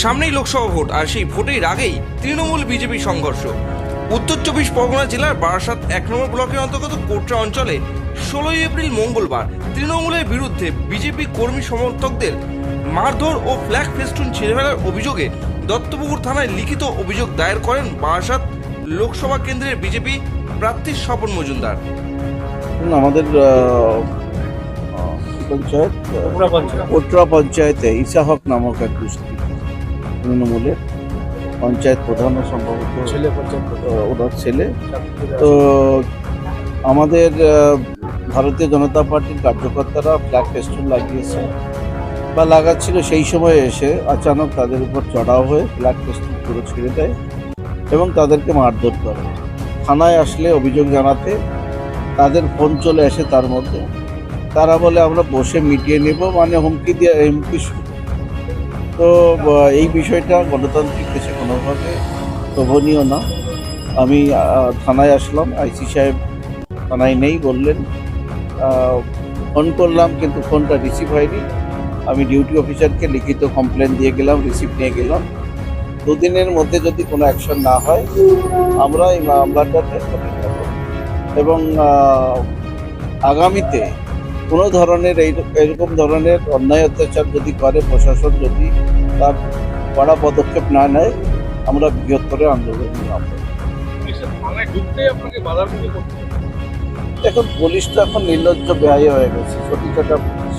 সামনেই লোকসভা ভোট আর সেই ভোটের আগেই তৃণমূল বিজেপি সংঘর্ষ। উত্তর চব্বিশ পরগনা জেলার বারাসাত এক নম্বর ব্লকের অন্তর্গত কোটরা অঞ্চলে ষোলোই এপ্রিল মঙ্গলবার তৃণমূলের বিরুদ্ধে বিজেপি কর্মী সমর্থকদের মারধর ও ফ্ল্যাগ ফেস্টুন ছিঁড়ে ফেলার অভিযোগে দত্তপুকুর থানায় লিখিত অভিযোগ দায়ের করেন বারাসাত লোকসভা কেন্দ্রের বিজেপি প্রার্থী স্বপন মজুমদার। আমাদের পঞ্চায়েত। কোটরা পঞ্চায়েতে ইসাহক নামক এক গোষ্ঠী। তৃণমূলের পঞ্চায়েত প্রধান ও সম্ভবত ছেলে ওনার ছেলে। তো আমাদের ভারতীয় জনতা পার্টির কার্যকর্তারা ফ্ল্যাগ ফেস্টুন লাগিয়েছে বা লাগাচ্ছিল। সেই সময় এসে আচানক তাদের উপর চড়াও হয়ে ফ্ল্যাগ ফেস্টুন পুরো ছেড়ে দেয় এবং তাদেরকে মারধর করে। থানায় আসলে অভিযোগ জানাতে তাদের ফোন চলে আসে তার মধ্যে। তারা বলে আমরা বসে মিটিয়ে নেব। মানে হুমকি দিয়ে হুমকি তো এই বিষয়টা গণতান্ত্রিক দেশে কোনোভাবে শোভনীয় না। আমি থানায় আসলাম, আইসি সাহেব থানায় নেই বললেন। ফোন করলাম কিন্তু ফোনটা রিসিভ হয়নি। আমি ডিউটি অফিসারকে লিখিত কমপ্লেন দিয়ে গেলাম, রিসিভ নিয়ে গেলাম। দুদিনের মধ্যে যদি কোনো অ্যাকশন না হয়, আমরা এই মামলাটা এবং আগামীতে কোনো ধরনের এই এরকম ধরনের অন্যায় অত্যাচার যদি করে প্রশাসন যদি তার কড়া পদক্ষেপ না নেয়, আমরা বৃহত্তর আন্দোলন হবে। এখন পুলিশ তো এখন নির্লজ্জ ব্যয় হয়ে গেছে ছটিকাটা পুলিশ।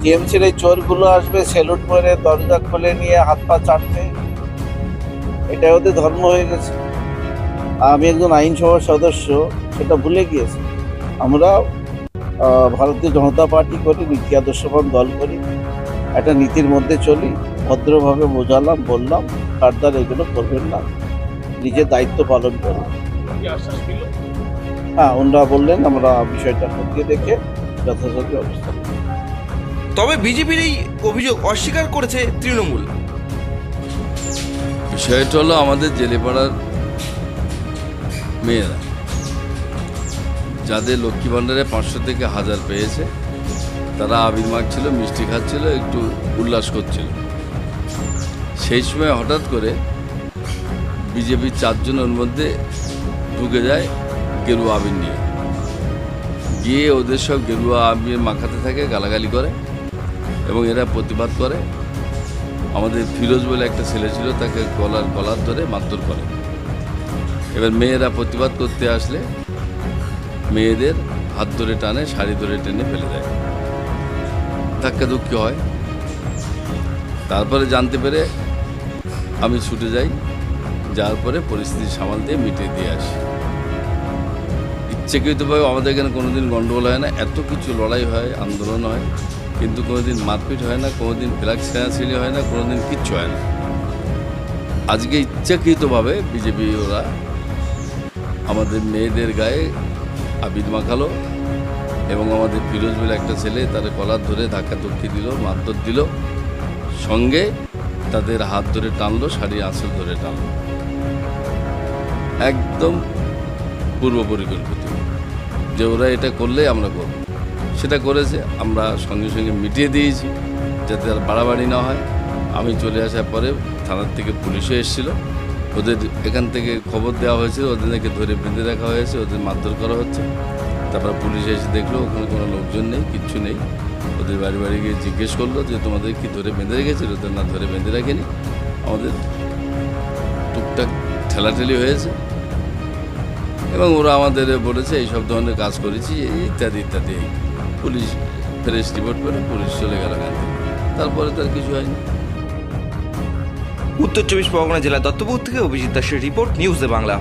টিএমসির এই চোরগুলো আসবে, সেলুট করে দরজা খুলে নিয়ে হাত পা চাটবে এটা ওদের ধর্ম হয়ে গেছে। আমি একজন আইনসভার সদস্য, সেটা ভুলে গিয়েছি। আমরা ভারতীয় জনতা পার্টি করি নীতি আদর্শবান দল করি একটা নীতির মধ্যে চলি ভদ্রভাবে বোঝালাম বললাম ফার্দার এগুলো করবেন না নিজের দায়িত্ব পালন করুন। কি আশ্বাস দিল? হ্যাঁ ওনারা বললেন আমরা বিষয়টা খতিয়ে দেখে যথাযথ ব্যবস্থা তবে বিজেপির এই অভিযোগ অস্বীকার করেছে তৃণমূল। বিষয়টা হলো আমাদের জেলেপাড়ার মেয়েরা। যাদের লক্ষ্মী ভাণ্ডারে পাঁচশো থেকে হাজার পেয়েছে, তারা আবির মাখছিল, মিষ্টি খাচ্ছিল, একটু উল্লাস করছিল। সেই সময় হঠাৎ করে বিজেপির চারজনের মধ্যে ঢুকে যায় গেরুয়া আবির নিয়ে। গিয়ে ওদের সব গেরুয়া আবির মাখাতে থাকে, গালাগালি করে এবং এরা প্রতিবাদ করে। আমাদের ফিরোজ বলে একটা ছেলে ছিল, তাকে গলার গলার ধরে মারধর করে। এবার মেয়েরা প্রতিবাদ করতে আসলে মেয়েদের হাত ধরে টানে, শাড়ি ধরে টেনে ফেলে দেয়। ধাক্কাধুক্কি হয়। তারপরে জানতে পেরে আমি ছুটে যাই যার পরে পরিস্থিতি সামাল দিয়ে মিটিয়ে দিয়ে আসি। ইচ্ছাকৃতভাবে আমাদের এখানে কোনোদিন গণ্ডগোল হয় না। এত কিছু লড়াই হয়, আন্দোলন হয়, কিন্তু কোনোদিন মারপিট হয় না, কোনোদিন ফ্ল্যাগ ছেঁড়াছিড়ি হয় না, কোনোদিন কিচ্ছু হয় না। আজকে ইচ্ছাকৃতভাবে বিজেপি ওরা আমাদের মেয়েদের গায়ে আবির মাখালো এবং আমাদের ফিরোজ বলে একটা ছেলে তাদের কলার ধরে ধাক্কা তক্কি দিল, মারধর দিল, সঙ্গে তাদের হাত ধরে টানলো, শাড়ি আঁচল ধরে টানলো। একদম পূর্ব পরিকল্পিত। যে ওরা এটা করলে আমরা করব। সেটা করেছে, আমরা সঙ্গে সঙ্গে মিটিয়ে দিয়েছি যাতে আর বাড়াবাড়ি না হয়। আমি চলে আসার পরে থানার থেকে পুলিশও এসেছিল। ওদের এখান থেকে খবর দেওয়া হয়েছে, ওদেরকে ধরে বেঁধে রাখা হয়েছে, ওদের মারধর করা হচ্ছে। তারপর পুলিশ এসে দেখল, ওখানে কোনো লোকজন নেই, কিচ্ছু নেই। ওদের বাড়ি বাড়ি গিয়ে জিজ্ঞেস করল যে, তোমাদের কি ধরে বেঁধে রেখেছিল ওদের না, ধরে বেঁধে রাখেনি। আমাদের টুকটাক ঠেলাঠেলি হয়েছে। এবং ওরা আমাদের বলেছে, এই সব ধরনের কাজ করেছি ইত্যাদি ইত্যাদি। পুলিশ ফ্রেশ রিপোর্ট করে পুলিশ চলে গেল তারপরে তার কিছু হয়নি। উত্তর চব্বিশ পরগনা জেলা দত্তপুর থেকে অভিজিৎ দাসের রিপোর্ট নিউজে বাংলা।